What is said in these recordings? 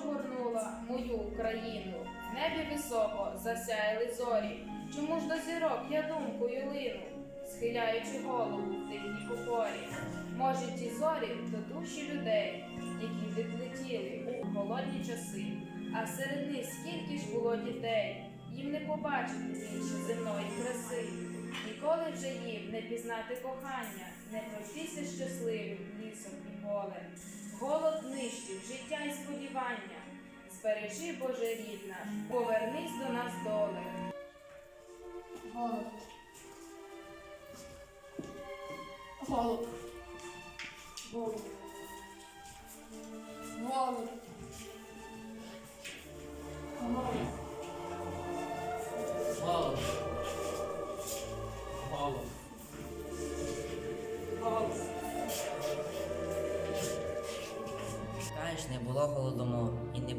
горнула мою Україну, в небі високо засяяли зорі. Чому ж до зірок я думкою лину, схиляючи голову в тихій покорі? Може, ті зорі то душі людей, які відлетіли у голодні часи, а серед них скільки ж було дітей, їм не побачити більше земної краси. Ніколи вже їм не пізнати кохання, не пройтися щасливим лісом і полем. Голод сподівання. Збережи, Боже рід наш, повернись до нас доле. Голуб. Голуб. Голод.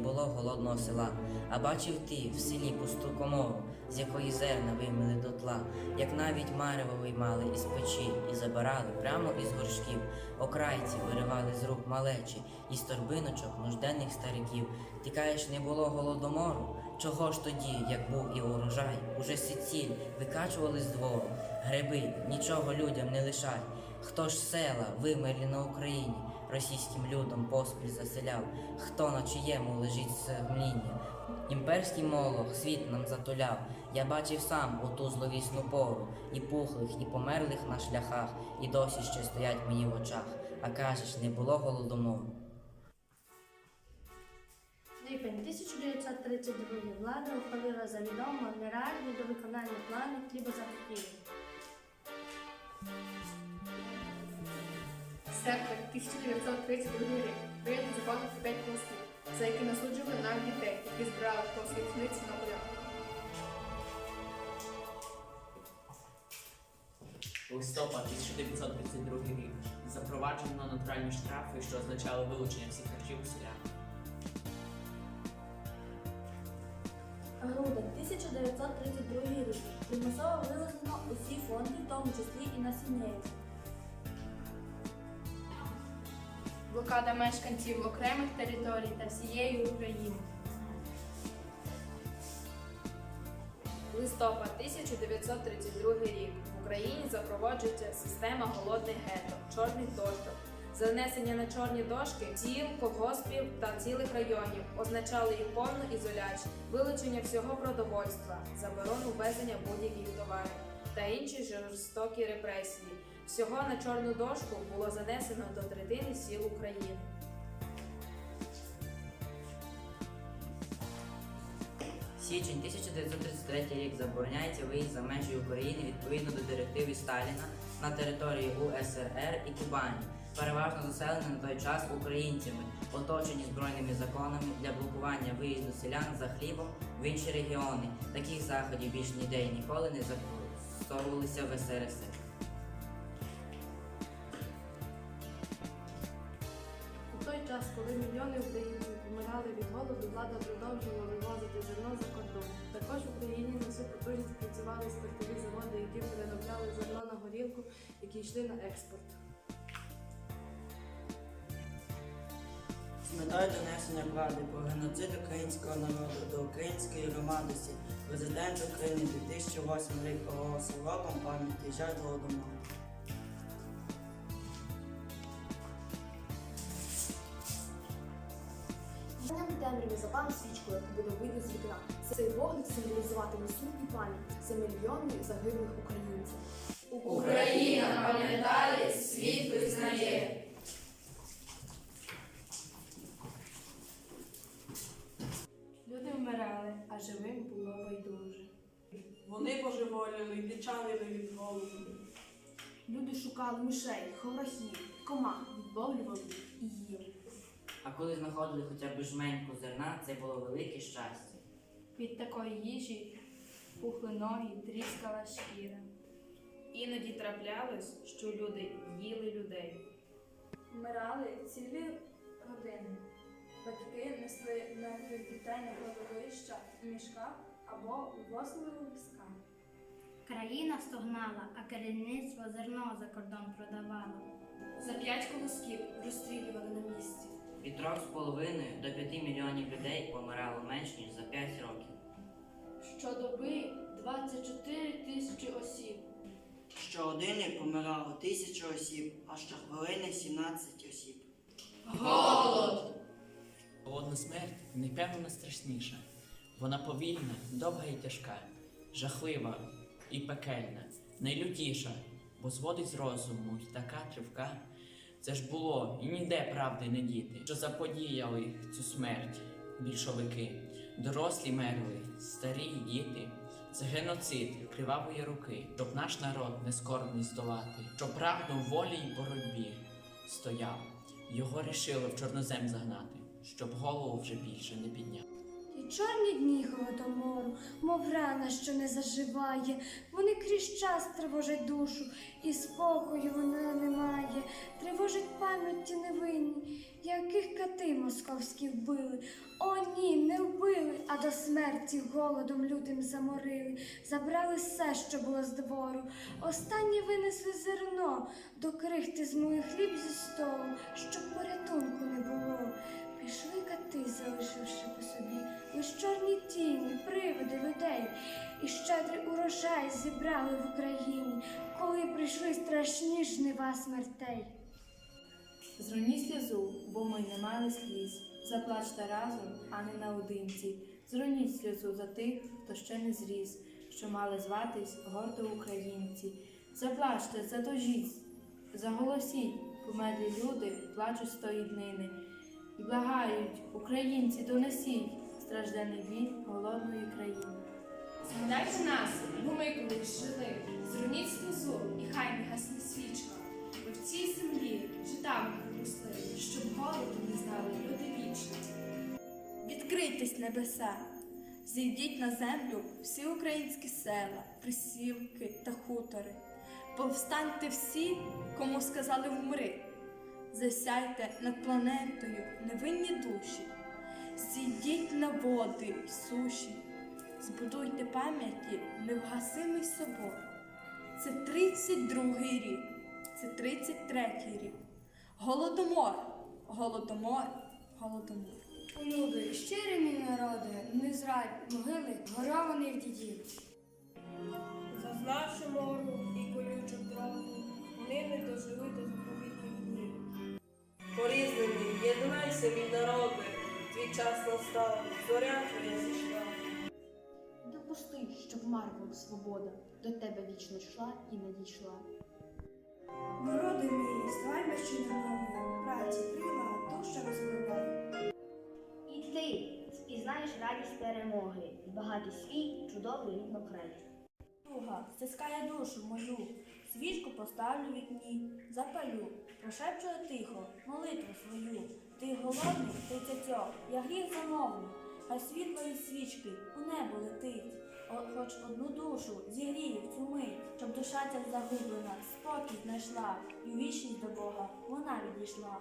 Було голодного села. А бачив ти в селі пусту комору, з якої зерна вимили до тла, як навіть марево виймали із печі і забирали прямо із горшків. Окрайці виривали з рук малечі, із торбиночок нужденних стариків. Ти кажеш, не було голодомору? Чого ж тоді, як був і урожай, уже сиціль викачували з двору, гриби, нічого людям не лишай. Хто ж села вимерлі на Україні, російським людом поспіль заселяв, хто на чиєму лежить сумління? Імперський молох світ нам затуляв. Я бачив сам у ту зловісну пору, і пухлих, і померлих на шляхах, і досі ще стоять мені в очах. А кажеш, не було голодомору. Липень 1932 влада ухвалила за відомо нереальні до виконання плану хлібозаготівлі. Серпень 1932 рік. Прийнято закон про п'ять колосків, за які насуджували нам дітей, які збирали по світлиці на полях. Листопад 1932 рік. Запроваджено натуральні штрафи, що означали вилучення всіх харчів у селян. Грудень 1932 рік. Примусово вивезено усі фонди, в тому числі і на сім'єю. Блокада мешканців окремих територій та всієї України. Листопад 1932 рік. В Україні запроваджується система голодних гетто, чорних дошок. Занесення на чорні дошки сіл, колгоспів та цілих районів означало їх повну ізоляцію, вилучення всього продовольства, заборону ввезення будь-яких товарів та інші жорстокі репресії. Всього на чорну дошку було занесено до третини сіл України. Січень 1933 рік забороняється виїзд за межі України відповідно до директиви Сталіна на території УСРР і Кубані, переважно заселені на той час українцями, оточені збройними законами для блокування виїзду селян за хлібом в інші регіони. Таких заходів більш ніде і ніколи не застосовувалися в СРСР. Час, коли мільйони українців помирали від голоду, влада продовжувала вивозити зерно за кордон. Також в Україні на всю потужність працювали спиртові заводи, які переробляли зерно на горілку, які йшли на експорт. З метою донесення правди про геноцид українського народу до української громадості президент України 2008 рік оголосив роком пам'яті жертв голодомору. Днем темряві запалим свічку, яку буде видно з вікна. Цей вогник символізуватиме сум і пам'ять за мільйони загиблих українців. Україна пам'ятає, світ визнає. Люди вмирали, а живим було байдуже. Вони божеволіли і дичавіли від голоду. Люди шукали мишей, ховрахів, комах, відловлювали і їли. А коли знаходили хоча б жменьку зерна, це було велике щастя. Від такої їжі пухли ноги, тріскала шкіра. Іноді траплялось, що люди їли людей. Вмирали цілі родини. Батьки несли мертвих дітей на кладовища в мішках або вивозили у війська. Країна стогнала, а керівництво зерно за кордон продавало. За п'ять колосків розстрілювали на місці. Від від 3,5 до 5 мільйонів людей помирало менш ніж за 5 років. Щодоби 24 тисячі осіб. Щогодини помирало тисячу осіб, а щохвилини 17 осіб. Голод! Голодна смерть непевно страшніша. Вона повільна, довга і тяжка, жахлива і пекельна, найлютіша, бо зводить з розуму й така тривка. Це ж було і ніде правди не діти, що заподіяли цю смерть більшовики. Дорослі мерли, старі діти. Це геноцид кривавої руки, щоб наш народ нескорбний здолати, щоб прагнув волі й боротьбі стояв. Його рішили в чорнозем загнати, щоб голову вже більше не підняв. І чорні дні голодомору, мов рана, що не заживає, вони крізь час тривожать душу, і спокою вона не має, тривожить пам'яті невинні, яких кати московські вбили. О, ні, не вбили, а до смерті голодом лютим заморили, забрали все, що було з двору. Останнє винесли зерно, до крихти змили хліб зі столу, щоб порятунку не було. Пішли кати, залишивши по собі лиш чорні тіні, привиди людей, і щедрий урожай зібрали в Україні, коли прийшли страшні жнива смертей. Зроніть сльозу, бо ми не мали сліз. Заплачте разом, а не наодинці. Зроніть сльозу за тих, хто ще не зріс, що мали зватись гордо українці. Заплачте, затожіть, заголосіть, померлі люди плачуть з тої днини. Благають, українці, донесіть стражданий біль голодної країни. Згадайте нас, бо ми колись жили. Зроніть сльозу, і хай не гасне свічка. Ви в цій землі житами росли, щоб голоду не знали люди вічні. Відкрийтесь небеса, зійдіть на землю всі українські села, присілки та хутори. Повстаньте всі, кому сказали вмри. Засяйте над планетою невинні душі, зійдіть на води суші, збудуйте пам'яті невгасимий собор. Це 32-й рік, це 33-й рік. Голодомор, голодомор, голодомор. Люди, щирі мій народи, не зрадь могили горованих дідів. Зазнавши мору і колючу дорогу, вони не дожили до заповітних днів. Порізнені, єднайся, мій народи, твій час настав, зоря твоя зійшла. Допусти, щоб марвел свобода до тебе вічно йшла і не дійшла. Народи мій, ставай безчинною, праці крила, душа розмовляй. І ти спізнаєш радість перемоги, і багатий свій чудовий рідно край. Туга стискає душу мою, свічку поставлю в вікні, запалю, прошепчу тихо, молитву свою. Ти голодний, ти тятьо, я гріх замовлю, хай світлої свічки у небо летить. О, хоч одну душу зігріє в цю мить, щоб душа ця загублена, спокій знайшла, і вічність до Бога вона відійшла.